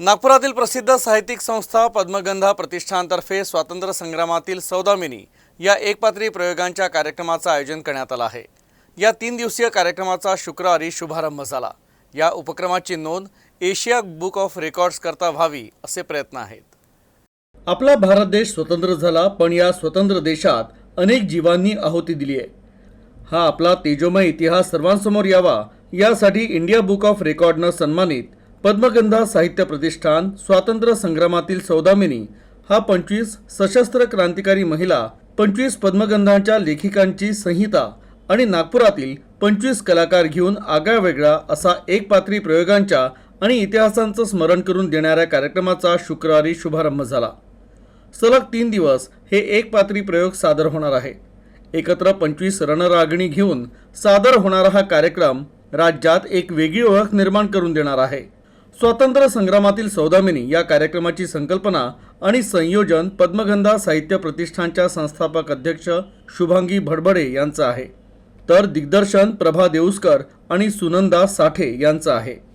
नागपुरातील प्रसिद्ध साहित्यिक संस्था पद्मगंधा प्रतिष्ठानतर्फे स्वातंत्र्य संग्रामातील सौदामिनी या एकपात्री प्रयोगांच्या कार्यक्रमाचं आयोजन करण्यात आलं आहे. या तीन दिवसीय कार्यक्रमाचा शुक्रवारी शुभारंभ झाला. या उपक्रमाची नोंद एशिया बुक ऑफ रेकॉर्ड्स करता व्हावी असे प्रयत्न आहेत. आपला भारत देश स्वतंत्र झाला पण या स्वतंत्र देशात अनेक जीवांनी आहुती दिली आहे. हा आपला तेजोमय इतिहास सर्वांसमोर यावा यासाठी इंडिया बुक ऑफ रेकॉर्डनं सन्मानित पद्मगंधा साहित्य प्रतिष्ठान स्वातंत्र्य संग्रामातील सौदामिनी हा पंचवीस सशस्त्र क्रांतिकारी महिला पंचवीस पद्मगंधांच्या लेखिकांची संहिता आणि नागपुरातील पंचवीस कलाकार घेऊन आगळा वेगळा असा एक पात्री प्रयोगांच्या आणि इतिहासांचं स्मरण करून देणाऱ्या कार्यक्रमाचा शुक्रवारी शुभारंभ झाला. सलग तीन दिवस हे एक पात्री प्रयोग सादर होणार आहे. एकत्र पंचवीस रणरागणी घेऊन सादर होणारा हा कार्यक्रम राज्यात एक वेगळी ओळख निर्माण करून देणार आहे. स्वातंत्र्य संग्रामातील सौदामिनी या कार्यक्रमाची संकल्पना आणि संयोजन पद्मगंधा साहित्य प्रतिष्ठानच्या संस्थापक अध्यक्ष शुभांगी भडबडे यांचं आहे. तर दिग्दर्शन प्रभा देऊसकर आणि सुनंदा साठे यांचं आहे.